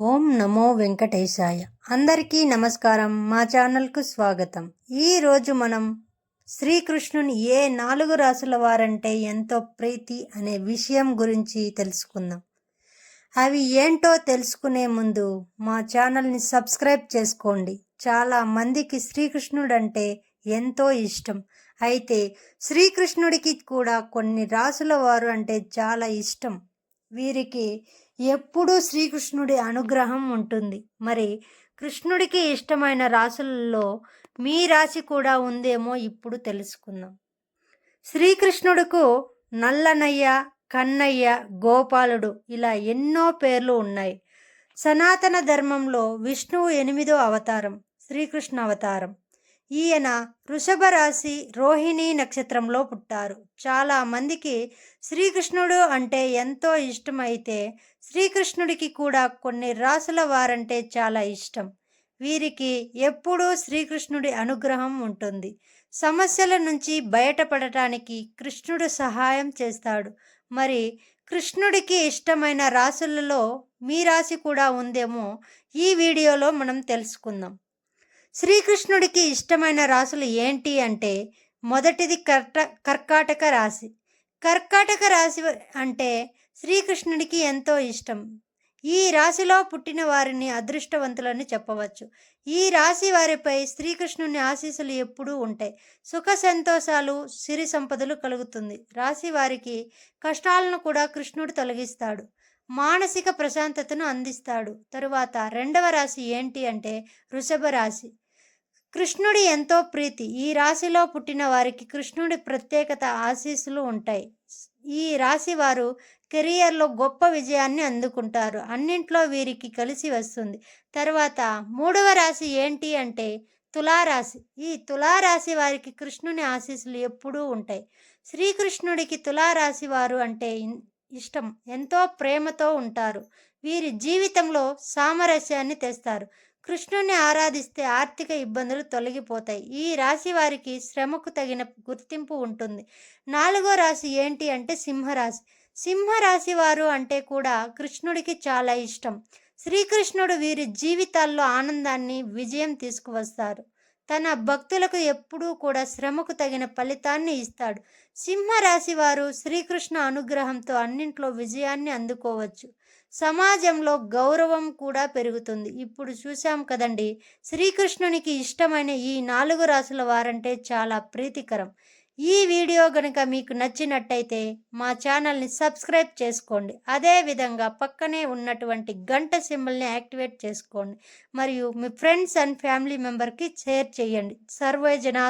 ఓం నమో వెంకటేశాయ. అందరికీ నమస్కారం. మా ఛానల్కు స్వాగతం. ఈరోజు మనం శ్రీకృష్ణుని ఏ నాలుగు రాసుల వారంటే ఎంతో ప్రీతి అనే విషయం గురించి తెలుసుకుందాం. అవి ఏంటో తెలుసుకునే ముందు మా ఛానల్ని సబ్స్క్రైబ్ చేసుకోండి. చాలా మందికి శ్రీకృష్ణుడు అంటే ఎంతో ఇష్టం. అయితే శ్రీకృష్ణుడికి కూడా కొన్ని రాసుల వారు అంటే చాలా ఇష్టం. వీరికి ఎప్పుడూ శ్రీకృష్ణుడి అనుగ్రహం ఉంటుంది. మరి కృష్ణుడికి ఇష్టమైన రాసులలో మీ రాశి కూడా ఉందేమో ఇప్పుడు తెలుసుకుందాం. శ్రీకృష్ణుడుకు నల్లనయ్య కన్నయ్య గోపాలుడు ఇలా ఎన్నో పేర్లు ఉన్నాయి. సనాతన ధర్మంలో విష్ణువు ఎనిమిదో అవతారం శ్రీకృష్ణ అవతారం. ఈయన వృషభ రాశి రోహిణి నక్షత్రంలో పుట్టారు. చాలా మందికి శ్రీకృష్ణుడు అంటే ఎంతో ఇష్టమైతే శ్రీకృష్ణుడికి కూడా కొన్ని రాసుల వారంటే చాలా ఇష్టం. వీరికి ఎప్పుడూ శ్రీకృష్ణుడి అనుగ్రహం ఉంటుంది. సమస్యల నుంచి బయటపడటానికి కృష్ణుడు సహాయం చేస్తాడు. మరి కృష్ణుడికి ఇష్టమైన రాసులలో మీ రాశి కూడా ఉందేమో ఈ వీడియోలో మనం తెలుసుకుందాం. శ్రీకృష్ణుడికి ఇష్టమైన రాసులు ఏంటి అంటే మొదటిది కర్ట కర్కాటక రాశి. కర్కాటక రాశి అంటే శ్రీకృష్ణుడికి ఎంతో ఇష్టం. ఈ రాశిలో పుట్టిన వారిని అదృష్టవంతులని చెప్పవచ్చు. ఈ రాశి వారిపై శ్రీకృష్ణుని ఆశీస్సులు ఎప్పుడూ ఉంటాయి. సుఖ సంతోషాలు సిరి సంపదలు కలుగుతుంది. రాశి వారికి కష్టాలను కూడా కృష్ణుడు తొలగిస్తాడు. మానసిక ప్రశాంతతను అందిస్తాడు. తరువాత రెండవ రాశి ఏంటి అంటే వృషభ రాశి. కృష్ణుడి ఎంతో ప్రీతి. ఈ రాశిలో పుట్టిన వారికి కృష్ణుడి ప్రత్యేకత ఆశీస్సులు ఉంటాయి. ఈ రాశి వారు కెరియర్లో గొప్ప విజయాన్ని అందుకుంటారు. అన్నింట్లో వీరికి కలిసి వస్తుంది. తర్వాత మూడవ రాశి ఏంటి అంటే తులారాశి. ఈ తులారాశి వారికి కృష్ణుని ఆశీస్సులు ఎప్పుడూ ఉంటాయి. శ్రీకృష్ణుడికి తులారాశి వారు అంటే ఇష్టం. ఎంతో ప్రేమతో ఉంటారు. వీరి జీవితంలో సామరస్యాన్ని తెస్తారు. కృష్ణుని ఆరాధిస్తే ఆర్థిక ఇబ్బందులు తొలగిపోతాయి. ఈ రాశి వారికి శ్రమకు తగిన గుర్తింపు ఉంటుంది. నాలుగో రాశి ఏంటి అంటే సింహరాశి. సింహరాశి వారు అంటే కూడా కృష్ణుడికి చాలా ఇష్టం. శ్రీకృష్ణుడు వీరి జీవితాల్లో ఆనందాన్ని విజయం తీసుకువస్తారు. తన భక్తులకు ఎప్పుడూ కూడా శ్రమకు తగిన ఫలితాన్ని ఇస్తాడు. సింహరాశి వారు శ్రీకృష్ణ అనుగ్రహంతో అన్నింట్లో విజయాన్ని అందుకోవచ్చు. సమాజంలో గౌరవం కూడా పెరుగుతుంది. ఇప్పుడు చూసాం కదండి శ్రీకృష్ణునికి ఇష్టమైన ఈ నాలుగు రాసుల వారంటే చాలా ప్రీతికరం. ఈ వీడియో కనుక మీకు నచ్చినట్టయితే మా ఛానల్ని సబ్స్క్రైబ్ చేసుకోండి. అదేవిధంగా పక్కనే ఉన్నటువంటి గంట సింబల్ని యాక్టివేట్ చేసుకోండి. మరియు మీ ఫ్రెండ్స్ అండ్ ఫ్యామిలీ మెంబర్కి షేర్ చేయండి. సర్వే జనా